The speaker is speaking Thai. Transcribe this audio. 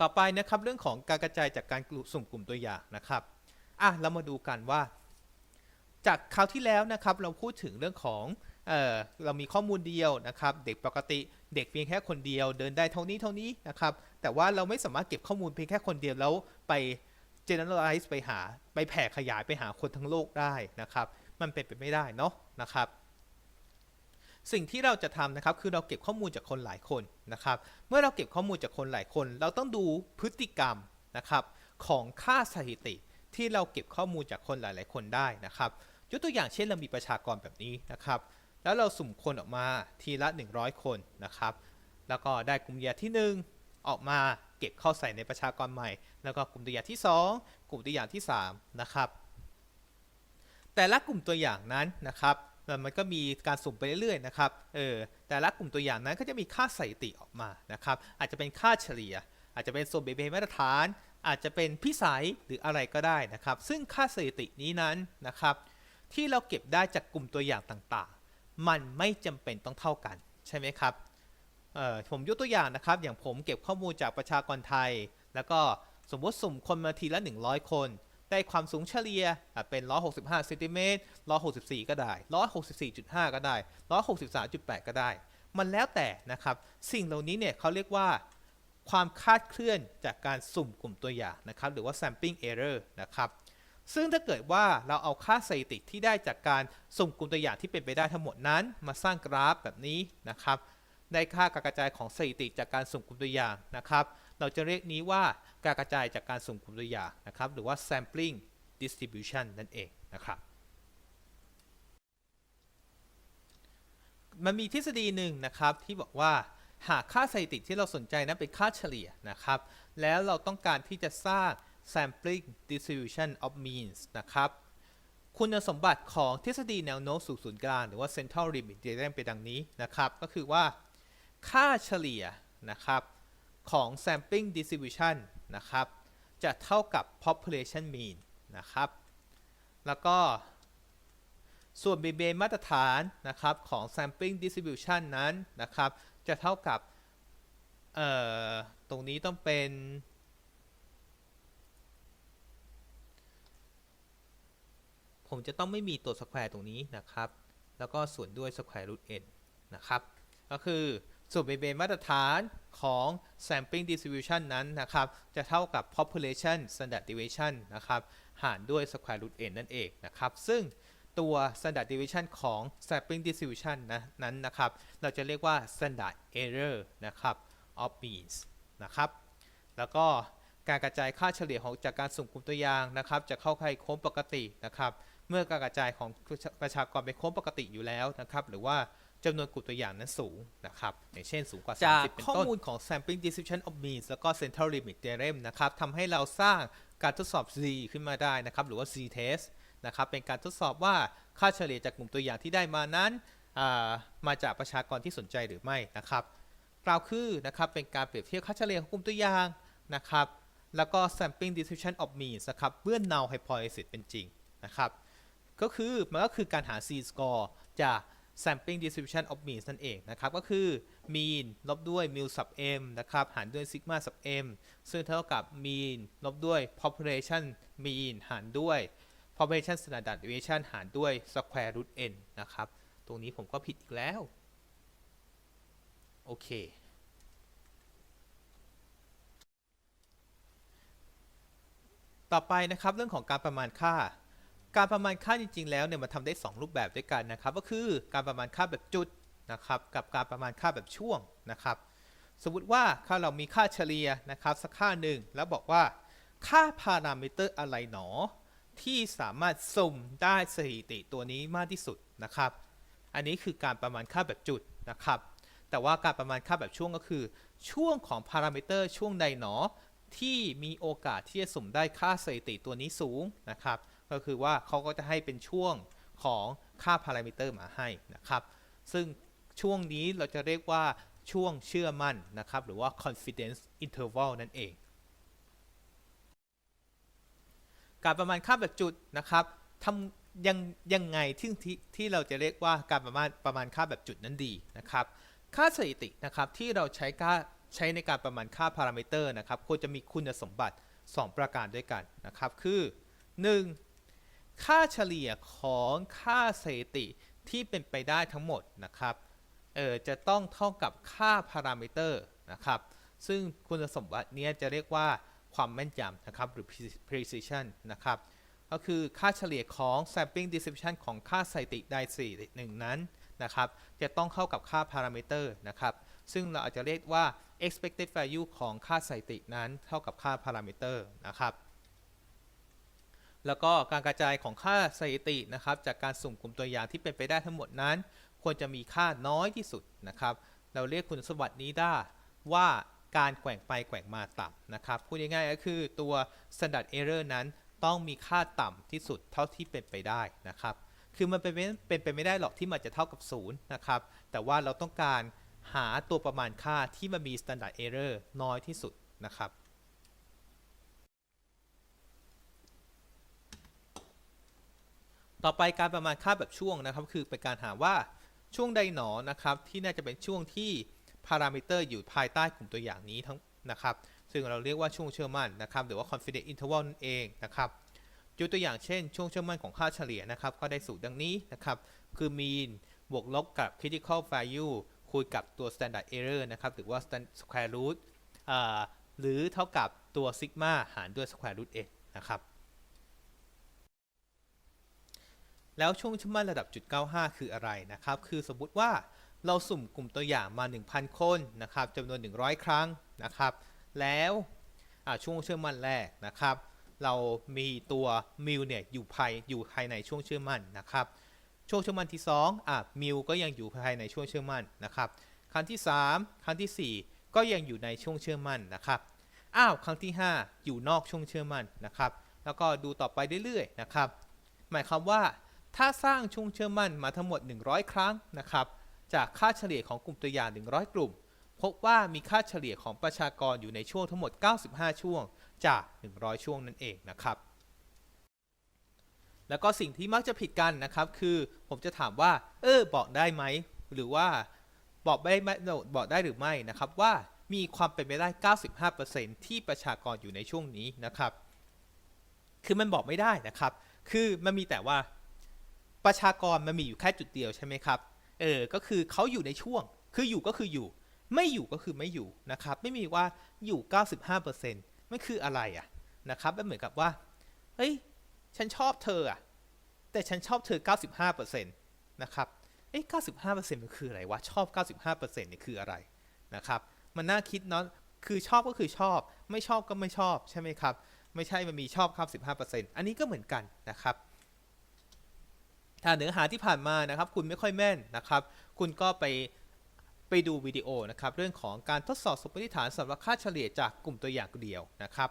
ต่อไปนะครับเรื่องของการกระจายจากการสุ่มกลุ่มตัวอย่างนะครับอะเรามาดูกันว่า จากคราวที่แล้วนะครับเราพูดถึงเรื่องของเออเรามีข้อมูลเดียวนะครับ เด็กปกติเด็กเพียงแค่คนเดียว เดินได้เท่านี้เท่านี้นะครับแต่ว่าเราไม่สามารถเก็บข้อมูลเพียงแค่คนเดียวแล้วไป generalize ไปหาไปแผ่ขยายไปหาคนทั้งโลกได้นะครับ มันเป็นไปไม่ได้เนาะนะครับ สิ่งที่เราจะทำนะครับคือเราเก็บข้อมูลจากคนหลายคนนะครับ เมื่อเราเก็บข้อมูลจากคนหลายคน เราต้องดูพฤติกรรมนะครับของค่าสถิติที่เราเก็บข้อมูลจากคนหลาย ๆ คนได้นะครับยกตัวอย่างเช่นเรามีประชากรแบบนี้นะครับ แล้วเราสุ่มคนออกมาทีละ 100 คนนะครับ แล้วก็ได้กลุ่มตัวอย่างที่ 1 ออกมาเก็บเข้าใส่ในประชากรใหม่ แล้วก็กลุ่มตัวอย่างที่ 2 กลุ่มตัวอย่างที่3นะครับแต่ละกลุ่มตัวอย่างนั้นนะครับ มันก็มีการสุ่มไปเรื่อยๆนะครับเออแต่ละกลุ่มตัวอย่างนั้นก็จะมีค่าสถิติออกมานะครับอาจจะเป็นค่าเฉลี่ย อาจจะเป็นส่วนเบเบมาตรฐาน อาจจะเป็นพิสัยหรืออะไรก็ได้นะครับ ซึ่งค่าสถิตินี้นั้นนะครับ ที่เราเก็บได้จากกลุ่มตัวอย่างต่างๆ มันไม่จำเป็นต้องเท่ากันใช่ไหมครับเออผมยกตัวอย่างนะครับ อย่างผมเก็บข้อมูลจากประชากรไทย แล้วก็สมมติสุ่มคนมาทีละ 100 คน ได้ความสูงเฉลี่ยอะเป็น 165เซนติเมตร164 ก็ได้ 164.5 ก็ได้ 163.8 ก็ได้ มันแล้วแต่นะครับ สิ่งเหล่านี้เนี่ยเขาเรียกว่าความคาดเคลื่อนจากการสุ่มกลุ่มตัวอย่างนะครับ หรือว่า sampling error นะครับ ซึ่งถ้าเกิดว่าเราเอาค่าสถิติที่ได้จากการสุ่มกลุ่มตัวอย่างที่เป็นไปได้ทั้งหมดนั้น มาสร้างกราฟแบบนี้นะครับ ได้ค่าการกระจายของสถิติจากการสุ่มกลุ่มตัวอย่างนะครับ เราจะเรียกนี้ว่าการกระจายจากการสุ่มกลุ่มตัวอย่างนะครับ หรือว่า sampling distribution นั่นเองนะครับ มันมีทฤษฎีหนึ่งนะครับที่บอกว่าหากค่าสถิติที่เราสนใจนั้นเป็นค่าเฉลี่ยนะครับ แล้วเราต้องการที่จะสร้าง sampling distribution of means นะครับ คุณสมบัติของทฤษฎีแนวโน้มสู่ศูนย์กลางหรือว่า central limit theorem เป็นดังนี้นะครับ ก็คือว่าค่าเฉลี่ยนะครับ ของ sampling distribution นะครับ จะเท่ากับ population mean นะครับ แล้วก็ส่วน b b มาตรฐานนะครับของ sampling distribution นั้นนะครับ จะเท่ากับตรงนี้ต้องเป็น ผมจะต้องไม่มีตัว square ตรงนี้นะครับ แล้วก็ส่วนด้วย square root n นะครับ ก็คือ ส่วน b b มาตรฐานของ sampling distribution นั้นนะครับ จะเท่ากับ population standard deviation นะครับ หารด้วย square root n นั่นเองนะครับ ซึ่งตัว standard deviation ของ sampling distribution นะนั้นนะครับ เราจะเรียกว่า standard error นะครับ of means นะครับ แล้วก็การกระจายค่าเฉลี่ยของจากการสุ่มกลุ่มตัวอย่างนะครับ จะเข้าใครโค้งปกตินะครับ เมื่อการกระจายของประชากรเป็นโค้งปกติอยู่แล้วนะครับ หรือว่า จำนวนกลุ่มตัวอย่างนั้นสูงนะครับ อย่างเช่นสูงกว่าจาก30 เป็นต้นข้อมูลของ sampling distribution of means แล้วก็ central limit theorem นะครับทำให้เราสร้างการทดสอบ z ขึ้นมาได้นะครับ หรือว่า z test นะครับ เป็นการทดสอบว่าค่าเฉลี่ยจากกลุ่มตัวอย่างที่ได้มานั้นอ่ามาจากประชากรที่สนใจหรือไม่นะครับ กล่าวคือนะครับ เป็นการเปรียบเทียบค่าเฉลี่ยของกลุ่มตัวอย่างนะครับ แล้วก็ sampling distribution of means นะครับเมื่อ null hypothesis เป็นจริงนะครับ ก็คือมันก็คือการหา z score จาก sampling distribution of means นั่นเองนะครับ ก็คือ mean ลบด้วย mu sub m นะครับ หารด้วย sigma sub m ซึ่งเท่ากับ mean ลบด้วย population mean หารด้วย population standard deviation หารด้วย square root n นะครับ ตรงนี้ผมก็ผิดอีกแล้ว โอเค ต่อไปนะครับเรื่องของการประมาณค่า การประมาณค่าจริง ๆ แล้วเนี่ยมันทำได้ 2 รูปแบบด้วยกันนะครับ ก็คือการประมาณค่าแบบจุดนะครับกับการประมาณค่าแบบช่วงนะครับ สมมติว่าถ้าเรามีค่าเฉลี่ยนะครับสักค่าหนึ่งแล้วบอกว่า ค่าพารามิเตอร์อะไรหนอ ที่สามารถสุ่มได้สถิติตัวนี้มากที่สุดนะครับ อันนี้คือการประมาณค่าแบบจุดนะครับ แต่ว่าการประมาณค่าแบบช่วงก็คือ ช่วงของพารามิเตอร์ช่วงใดหนอที่มีโอกาสที่จะสุ่มได้ค่าสถิติตัวนี้สูงนะครับ ก็คือว่าเขาก็จะให้เป็นช่วงของค่าพารามิเตอร์มาให้นะครับ ซึ่งช่วงนี้เราจะเรียกว่าช่วงเชื่อมั่นนะครับ หรือว่า confidence interval นั่นเอง การประมาณค่าแบบจุดนะครับทำยังยังไงที่ที่ที่เราจะเรียกว่าการประมาณประมาณค่าแบบจุดนั้นดีนะครับ ค่าสถิตินะครับที่เราใช้ค่าใช้ในการประมาณค่าพารามิเตอร์นะครับควรจะมีคุณสมบัติ 2 ประการด้วยกันนะครับ คือ 1. ค่าเฉลี่ยของค่าสถิติที่เป็นไปได้ทั้งหมดนะครับเออจะต้องเท่ากับค่าพารามิเตอร์นะครับซึ่งคุณสมบัตินี้จะเรียกว่าความแม่นยำนะครับหรือ precision นะครับก็คือค่าเฉลี่ยของ sampling distribution ของค่าสถิติใดสี่หนึ่งนั้นนะครับจะต้องเข้ากับค่าพารามิเตอร์นะครับซึ่งเราอาจจะเรียกว่า expected value ของค่าสถิตินั้นเท่ากับค่าพารามิเตอร์นะครับ แล้วก็การกระจายของค่าสถิตินะครับ จากการสุ่มกลุ่มตัวอย่างที่เป็นไปได้ทั้งหมดนั้น ควรจะมีค่าน้อยที่สุดนะครับ เราเรียกคุณสมบัตินี้ได้ว่าการแกว่งไปแกว่งมาต่ำนะครับพูดง่ายๆก็คือตัว standard error นั้นต้องมีค่าต่ำที่สุดเท่าที่เป็นไปได้นะครับ คือมันเป็นไปเป็นไปไม่ได้หรอกที่มันจะเท่ากับ0นะครับ แต่ว่าเราต้องการหาตัวประมาณค่าที่มันมี standard error น้อยที่สุดนะครับ ต่อไปการประมาณค่าแบบช่วงนะครับ คือเป็นการหาว่าช่วงใดหนอนะครับ ที่น่าจะเป็นช่วงที่พารามิเตอร์อยู่ภายใต้กลุ่มตัวอย่างนี้ทั้งนะครับ ซึ่งเราเรียกว่าช่วงเชื่อมั่นนะครับ หรือว่า confidence interval นั่นเองนะครับยกตัวอย่างเช่น ช่วงเชื่อมั่นของค่าเฉลี่ยนะครับ ก็ได้สูตรดังนี้นะครับ คือ mean บวกลบกับ critical value คูณกับตัว standard error นะครับ หรือว่า square root อ่าหรือเท่ากับตัว sigma หารด้วย square root n นะครับ แล้วช่วงเชื่อมั่นระดับจุด95 คืออะไรนะครับ คือสมมุติว่าเราสุ่มกลุ่มตัวอย่างมา 1,000 คนนะครับจำนวน 100 ครั้งนะครับ แล้วช่วงเชื่อมั่นแรกนะครับ เรามีตัวมิลเนี่ยอยู่ภายอยู่ภายในช่วงเชื่อมั่นนะครับ ช่วงเชื่อมั่นที่2อะมิลก็ยังอยู่ภายในช่วงเชื่อมั่นนะครับ ครั้งที่ 3 ครั้งทีสี่4 ก็ยังอยู่ในช่วงเชื่อมั่นนะครับอ้าวครั้งที่ 5 อยู่นอกช่วงเชื่อมั่นนะครับ แล้วก็ดูต่อไปเรื่อยๆนะครับ หมายความว่า ถ้าสร้างช่วงเชื่อมั่นมาทั้งหมด 100 ครั้งนะครับ จากค่าเฉลี่ยของกลุ่มตัวอย่าง 100 กลุ่ม พบว่ามีค่าเฉลี่ยของประชากรอยู่ในช่วงทั้งหมด 95 ช่วงจาก 100 ช่วงนั่นเองนะครับ แล้วก็สิ่งที่มักจะผิดกันนะครับ คือผมจะถามว่า เออบอกได้ไหม หรือว่าบอกได้ไหมบอกได้หรือไม่นะครับว่ามีความเป็นไปได้ 95%ที่ประชากรอยู่ในช่วงนี้นะครับ คือมันบอกไม่ได้นะครับ คือมันมีแต่ว่า ประชากรมันมีอยู่แค่จุดเดียวใช่ไหมครับ เออ ก็คือเขาอยู่ในช่วง คืออยู่ก็คืออยู่ ไม่อยู่ก็คือไม่อยู่นะครับ ไม่มีว่าอยู่ 95%มันคืออะไรอะนะครับมันเหมือนกับว่า เฮ้ย ฉันชอบเธออะแต่ฉันชอบเธอ 95%นะครับ เอ้ย95%มันคืออะไรวะ ชอบ 95%เนี่ยคืออะไรนะครับ มันน่าคิดเนาะ คือชอบก็คือชอบ ไม่ชอบก็ไม่ชอบใช่ไหมครับ ไม่ใช่มันมีชอบ 95%อันนี้ก็เหมือนกันนะครับ ถ้าเนื้อหาที่ผ่านมานะครับ คุณไม่ค่อยแม่นนะครับ คุณก็ไปไปดูวิดีโอนะครับ เรื่องของการทดสอบสมมติฐานสำหรับค่าเฉลี่ยจากกลุ่มตัวอย่างเดียวนะครับ